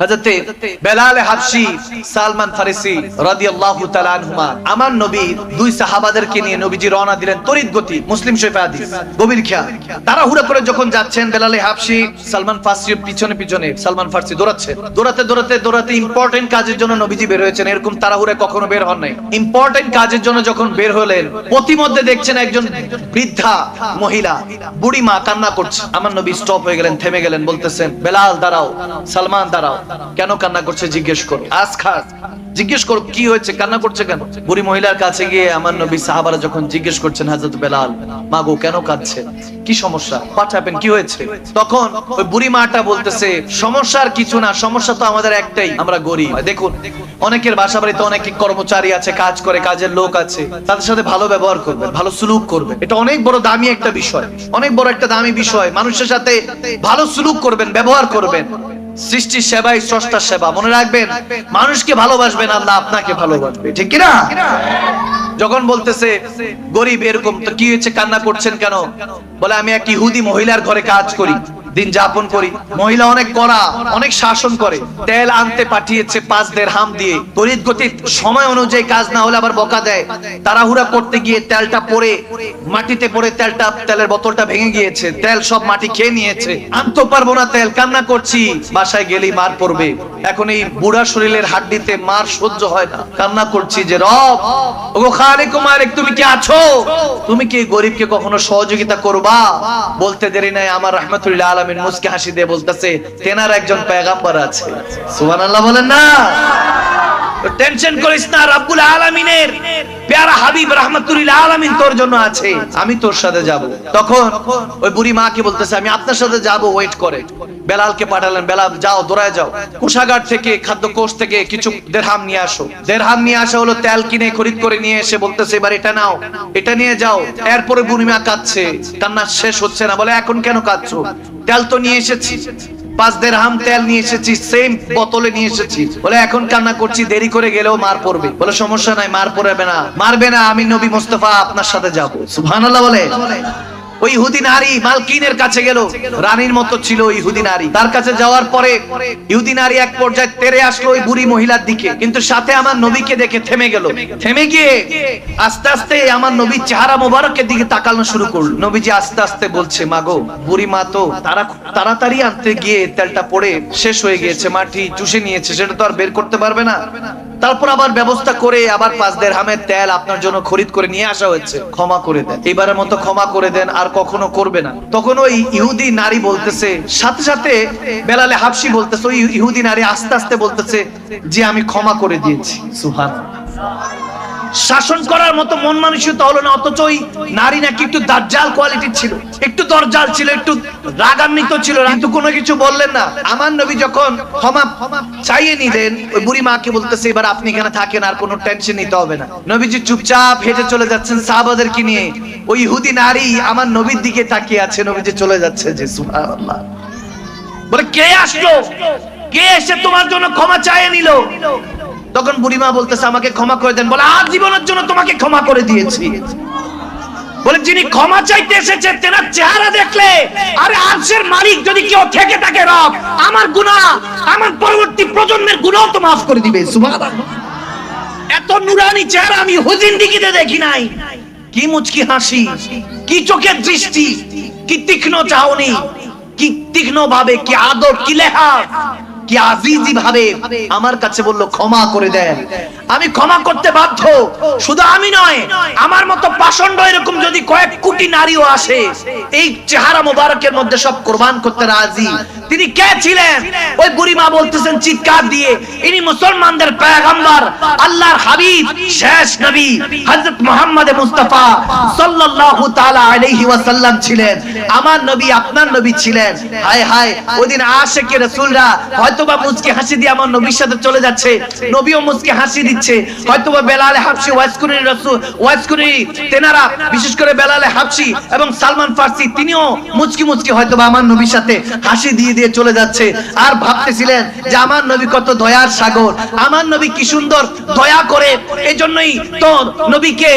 হযরতে বেলাল হাবশি সালমান ফারিসি রাদিয়াল্লাহু তাআলা আনহুমা, আমার নবী দুই সাহাবাদেরকে নিয়ে নবীজি রওনা দিলেন তড়িৎ গতি, মুসলিম শরীফে হাদিস, গভীর খেয়াল। তারা করে যখন যাচ্ছেন বেলাল হাবশি সালমান ফারসি পিছনে পিছনে, সালমান ফারসি দৌড়াচ্ছে। দৌড়াতে দৌড়াতে দৌড়াতে ইম্পর্টেন্ট কাজের জন্য নবীজি বের হয়েছেন, এরকম তাড়াহুড়া কখনো বের হন নাই। ইম্পর্টেন্ট কাজের জন্য যখন বের হলেন, প্রতিমধ্যে দেখছেন একজন বৃদ্ধা মহিলা, বুড়ি মা কান্না করছে। আমার নবী স্টপ হয়ে গেলেন, থেমে গেলেন, বলতেছেন, বেলাল, দাঁড়াও, সালমান, দাঁড়াও। কেন কান্না করছে জিজ্ঞেস করো। আজ খাস। জিজ্ঞেস করো, কি হয়েছে? কান্না করছে কেন? বুড়ি মহিলার কাছে গিয়ে আমার নবী সাহাবারা যখন জিজ্ঞেস করছেন হাজরত বেলাল, মা গো, কেন কাঁদছে? কি সমস্যা? হোয়াট হ্যাপেন কি হয়েছে? তখন ওই বুড়ি মাটা বলতেছে সমস্যার কিছু না, সমস্যা তো আমাদের একটাই, আমরা গরিব। দেখুন, অনেকের বাসা বাড়িতে অনেক কর্মচারী আছে, কাজ করে, কাজের লোক আছে, তাদের সাথে ভালো ব্যবহার করবে ভালো সুলুক করবে এটা অনেক বড় দামি একটা বিষয়, অনেক বড় একটা দামি বিষয়। মানুষের সাথে ভালো সুলুক করবেন, ব্যবহার করবেন। সৃষ্টির সেবাই স্রষ্টার সেবা। মনে রাখবেন, মানুষকে ভালোবাসবেন আল্লাহ আপনাকে ভালোবাসবে। ঠিক কিনা? যখন বলতেছে, গরিব এরকম, তো কি হয়েছে, কান্না করছেন কেন? বলে, আমি এক ইহুদি মহিলার ঘরে কাজ করি। দিন যাপন করি। মহিলা অনেক কড়া, অনেক শাসন করে। তেল আনতে পাঠিয়েছে পাঁচ দের হাম দিয়ে। তড়িৎ গতির সময় অনুযায়ী কাজ না হলে আবার বকা দেয়। তাড়াহুড়া করতে গিয়ে তেলটা পড়ে, মাটিতে পড়ে তেলটা, তেলের বোতলটা ভেঙে গিয়েছে। তেল সব মাটি খেয়ে নিয়েছে। আনতে পারব না তেল, কান্না করছি। বাসায় গেলেই মার পড়বে। এখন এই বুড়া শরীরের হাড্ডিতে মার সহ্য হয় না। কান্না করছি যে, রব, ওগো খালিক মালিক তুমি কি আছো? তুমি কি গরিবকে কখনো সহযোগিতা করবা? বলতে দেরি নাই, আমার রহমতুল্লাহ আলামিন মুসকে হাসি দিয়ে বলতেছে তেনার একজন পেগাম্বার আছে। সুবহানাল্লাহ বলেন না। টেনশন করিস না রাব্বুল আলামিনের। পেয়ারা হাবিব রাহমাতুল্লাহ আলামিন তোর জন্য আছে। আমি তোর সাথে যাব। তখন ওই বুড়ি মাকে বলতেছে, আমি আপনার সাথে যাব ওয়েট করে। বেলালকে পাঠালেন, বেলাল, যাও দৌড়ায় যাও। কোষাগার থেকে খাদ্য কোষ থেকে কিছু দেড়হাম নিয়ে আসো। দেড়হাম নিয়ে আসা হলো, তেল কিনে, খরিদ করে নিয়ে এসে বলতেছে, এবার এটা নাও, এটা নিয়ে যাও। এরপরে বুড়ি মা কাঁদছে। কান্না শেষ হচ্ছে না, বলে, এখন কেন কাঁদছো? তেল তো নিয়ে এসেছি। পাঁচ দের হাম তেল নিয়ে এসেছি সেম বোতলে নিয়ে এসেছি। বলে, এখন কান্না করছি, দেরি করে গেলেও মার পড়বে। বলে, সমস্যা নাই, মার পড়বে না। মারবে না, আমি নবী মোস্তফা আপনার সাথে যাব। সুবহানাল্লাহ বলে। ওই ইহুদি নারী মালকিনের কাছে গেল। রানীর মতো ছিল ইহুদি নারী। তার কাছে যাওয়ার পরে ইহুদি নারী এক পর্যায়ে তেরে আসলো ওই বুড়ি মহিলার দিকে। কিন্তু সাথে আমার নবীকে দেখে থেমে গেল। থেমে গিয়ে আস্তে আস্তে আমার নবীর চেহারা মোবারকের দিকে তাকানো শুরু করল। নবীজি আস্তে আস্তে বলছে, মাগো, বুড়ি মা তো তারা তাড়াতাড়ি আনতে গিয়ে তেলটা পড়ে শেষ হয়ে গিয়েছে, মাটি চুষে নিয়েছে, সেটা তো আর বের করতে পারবে না। তারপর আবার ব্যবস্থা করে আবার পাঁচ দেড় হামের তেল আপনার জন্য খরিদ করে নিয়ে আসা হয়েছে। ক্ষমা করে দেন। এবারের মতো ক্ষমা করে দেন, আর কখনো করবে না। তখন ওই ইহুদি নারী বলতেছে, সাথে সাথে বেলালে হাফসি বলতেছে, ওই ইহুদি নারী আস্তে আস্তে বলতেছে যে, আমি ক্ষমা করে দিয়েছি। সুহান শাসন করার মতো মন মানসিকতা হলো না, অথচ ওই নারী নাকি একটু দাজ্জাল কোয়ালিটির ছিল। একটু দরজাল ছিল, একটু রাগান্বিত ছিল। কিন্তু কোনো কিছু বললেন না। আমার নবী যখন ক্ষমা চাইয়ে নিলেন, ওই বুড়ি মাকে বলতেছে, এবার আপনি এখানে থাকেন, আর কোনো টেনশন নিতে হবে না। নবীজি চুপচাপ হেঁটে চলে যাচ্ছেন সাহাবাদেরকে নিয়ে। ওই ইহুদি নারী আমার নবীর দিকে তাকিয়ে আছে। নবীজি চলে যাচ্ছে যে, সুবহানাল্লাহ। বলে, কে আসলো? কে এসে তোমার জন্য ক্ষমা চাইয়ে নিল? তখন বুড়িমা বলতেছে, আমাকে ক্ষমা করে দেন। বলে, আজ জীবনের জন্য তোমাকে ক্ষমা করে দিয়েছি। বলে, যিনি ক্ষমা চাইতে এসেছে, তেনার চেহারা দেখলে, আরে আরশের মালিক যদি কেউ থেকে থাকে রব, আমার গুনাহ, আমার পরবর্তী প্রজন্মের গুনাহ তো মাফ করে দিবে। সুবহানাল্লাহ। এত নুরানি চেহারা আমি হুজিন্দিগিতে দেখি নাই। কি মুচকি হাসি, কি চোখের দৃষ্টি, কি তীক্ষ্ণ চাহনি, কি তীক্ষ্ণ ভাবে কি আদর, কি লেহা। কি আজিজি ভাবে আমার কাছে বলল, ক্ষমা করে দেন। আমি ক্ষমা করতে বাধ্য। শুধু আমি নয়, আমার মতো পাষণ্ড এরকম যদি কয়েক কোটি নারীও আসে, এই চেহারা মোবারকের মধ্যে সব কোরবান করতে রাজি। তিনি কে ছিলেন? ওই বুড়ি মা বলতেছেন চিৎকার দিয়ে, ইনি মুসলমানদের পয়গম্বর, আল্লাহর হাবিব, শেষ নবী, হযরত মুহাম্মদ মুস্তাফা সাল্লাল্লাহু তাআলা আলাইহি ওয়াসাল্লাম ছিলেন। আমার নবী আপনার নবী ছিলেন। হায় হায় ওইদিন আশিকে রাসূলরা হয়তোবা মুচকি হাসি দিয়ে আমার নবীর সাথে চলে যাচ্ছে, নবীও মুচকি হাসি দিচ্ছে। হয়তোবা বেলাল হাবশি ওয়াজকুরি রাসূল ওয়াজকুরি তেনারা, বিশেষ করে বেলাল হাবশি এবং সালমান ফারসি, তিনিও মুচকি মুচকি হয়তোবা আমার নবীর সাথে হাসি দিয়ে দিয়ে চলে যাচ্ছে আর ভাবতেছিলেন যে আমার নবী কত দয়ার সাগর আমার নবী কি সুন্দর দয়া করে এজন্যই তো নবীকে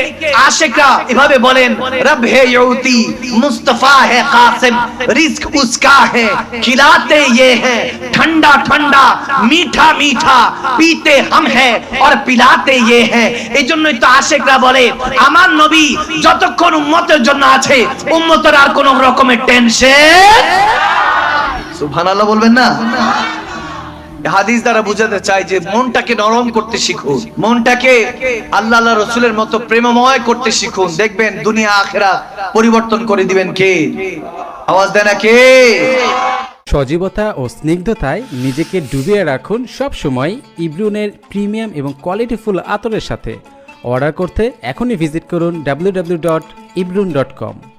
আশেকরা এভাবে বলেন রব হে ইউতি মুস্তাফা হে কাসিম রিজক উসকা হে খিলাতে ये है ठंडा ठंडा मीठा मीठा पीते हम है और पिलाते ये है এই জন্যই তো আশেকরা বলে আমার নবী যতক্ষণ উম্মতের জন্য আছে উম্মতের আর কোন রকমের টেনশন সুবহানাল্লাহ বলবেন না? হাদিস দ্বারা বুঝাতে চাই যে মনটাকে নরম করতে শিখুন। মনটাকে আল্লাহ আল্লাহ রসুলের মতো প্রেমময় করতে শিখুন। দেখবেন দুনিয়া আখেরা পরিবর্তন করে দিবেন কে? আওয়াজ দেয় না কে? সজীবতা ও স্নিগ্ধতায় নিজেকে ডুবিয়ে রাখুন সব সময় ইব্রুনের প্রিমিয়াম এবং কোয়ালিটিফুল আতরের সাথে। অর্ডার করতে এখনই ভিজিট করুন www.ibrun.com